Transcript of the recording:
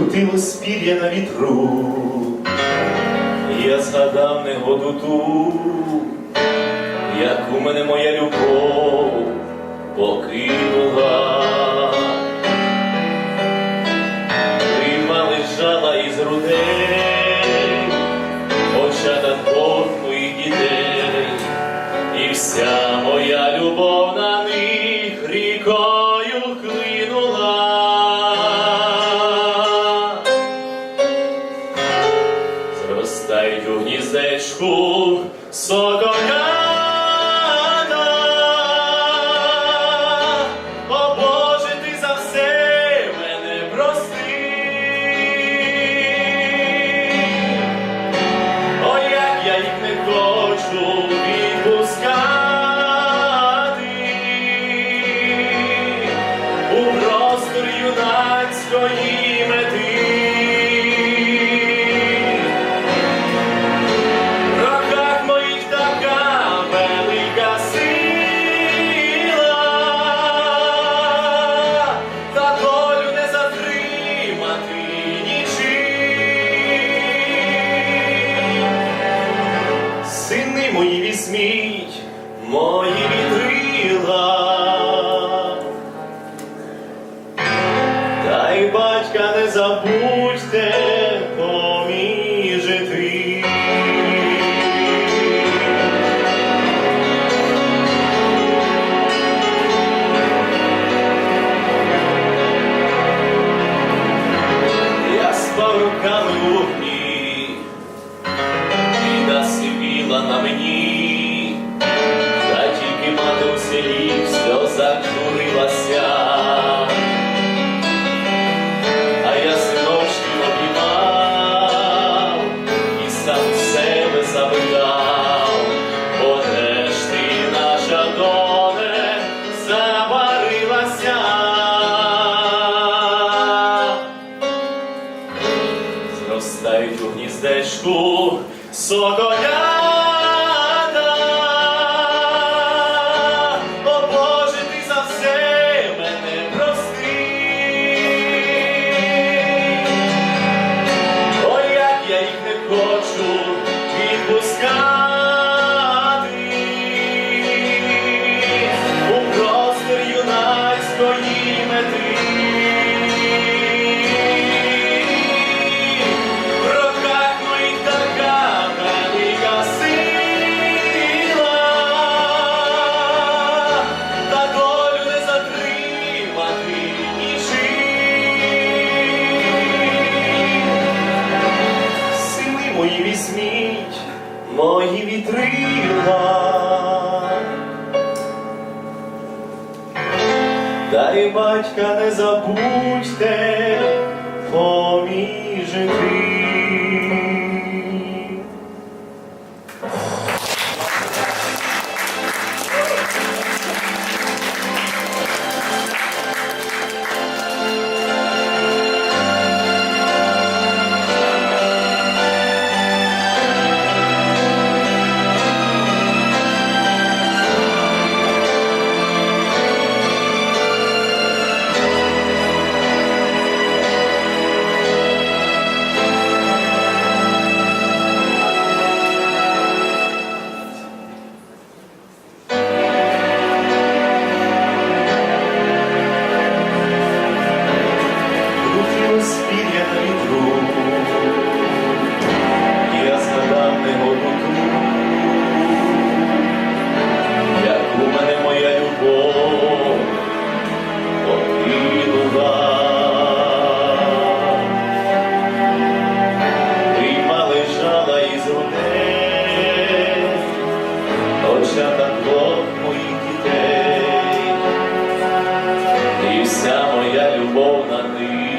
крутилось пір'я на вітру. Я згадав негоду ту, як у мене моя любов юнацької мети. В руках моїх така велика сила, та долю не затримати нічим. Сини мої візьміть, мої запитав, бо де ж ти наша доле гніздечку соколята. Мої візьміть, мої вітрила. Та й батька не забудьте поміжити. More than the